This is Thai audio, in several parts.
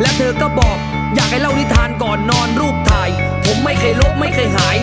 และเธอก็บอก อยากให้เล่านิทานก่อนนอนรูปถ่าย ผมไม่เคยลบไม่เคยหาย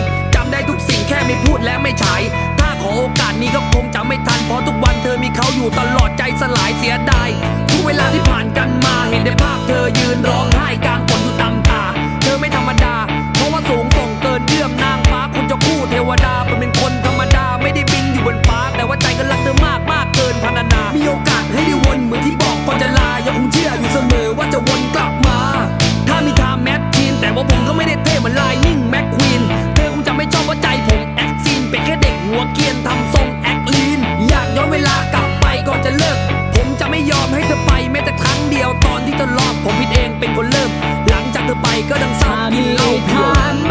ผมก็ไม่ได้เท่เหมือนไลนิ่งแม็กควีนเธอคงจะไม่ชอบว่าใจผมแอคซีนเป็นแค่เด็กหัวเกียนทำทรงแอคลีน อยากย้อนเวลากลับไปก่อนจะเลิก ผมจะไม่ยอมให้เธอไปแม้แต่ครั้งเดียวตอนที่เธอรอบผมผิดเองเป็นคนเริ่ม หลังจากเธอไปก็ดังซ้ำกินเหล้าเพียว